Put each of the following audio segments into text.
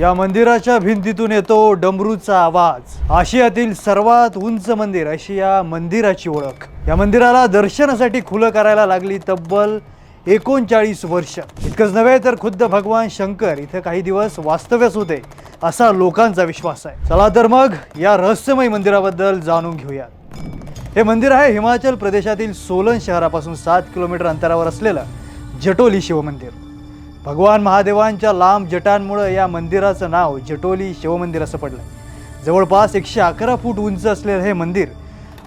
या मंदिराच्या भिंतीतून येतो डमरूचा आवाज. आशियातील सर्वात उंच मंदिर अशी या मंदिराची ओळख. या मंदिराला दर्शनासाठी खुलं करायला लागली तब्बल एकोणचाळीस वर्ष. इतकंच नव्हे तर खुद्द भगवान शंकर इथं काही दिवस वास्तव्यास होते असा लोकांचा विश्वास आहे. चला तर मग या रहस्यमय मंदिराबद्दल जाणून घेऊयात हे मंदिर आहे हिमाचल प्रदेशातील सोलन शहरापासून सात किलोमीटर अंतरावर असलेलं जटोली शिवमंदिर. भगवान महादेवांच्या लांब जटांमुळं या मंदिराचं नाव जटोली शिवमंदिर असं पडलं. जवळपास एकशे अकरा फूट उंच असलेलं हे मंदिर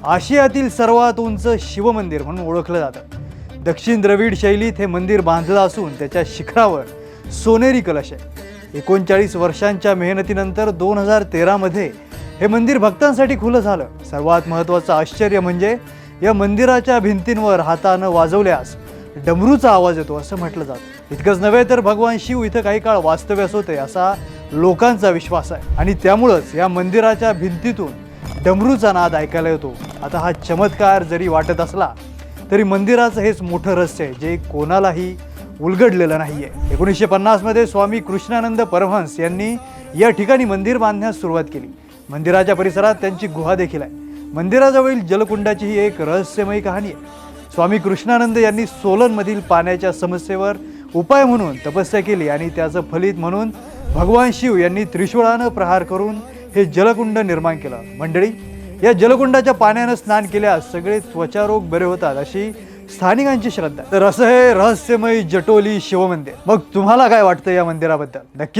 आशियातील सर्वात उंच शिवमंदिर म्हणून ओळखलं जातं. दक्षिण द्रविड शैलीत हे मंदिर बांधलं असून त्याच्या शिखरावर सोनेरी कलश आहे. एकोणचाळीस वर्षांच्या मेहनतीनंतर दोन हजार तेरामध्ये हे मंदिर भक्तांसाठी खुलं झालं. सर्वात महत्त्वाचं आश्चर्य म्हणजे या मंदिराच्या भिंतींवर हातानं वाजवल्यास डमरूचा आवाज येतो असं म्हटलं जातं. इतकंच नव्हे तर भगवान शिव इथं काही काळ वास्तव्यास होते असा लोकांचा विश्वास आहे. आणि त्यामुळंच या मंदिराच्या भिंतीतून डमरूचा नाद ऐकायला येतो. आता हा चमत्कार जरी वाटत असला तरी मंदिराचं हेच मोठं रहस्य आहे जे कोणालाही उलगडलेलं नाही आहे एकोणीसशे पन्नासमध्ये स्वामी कृष्णानंद परमहंस यांनी या ठिकाणी मंदिर बांधण्यास सुरुवात केली. मंदिराच्या परिसरात त्यांची गुहा देखील आहे. मंदिराजवळील जलकुंडाची ही एक रहस्यमयी कहाणी आहे. स्वामी कृष्णानंद यांनी सोलनमधील पाण्याच्या समस्येवर उपाय म्हणून तपस्या केली आणि त्याचं फलित म्हणून भगवान शिव यांनी त्रिशूळानं प्रहार करून हे जलकुंड निर्माण केलं. मंडळी या जलकुंडाच्या पाण्यानं स्नान केल्यास सगळे त्वचारोग बरे होतात अशी स्थानिकांची श्रद्धा. तर असं हे रहस्यमय जटोली शिवमंदिर. मग तुम्हाला काय वाटतं या मंदिराबद्दल? नक्की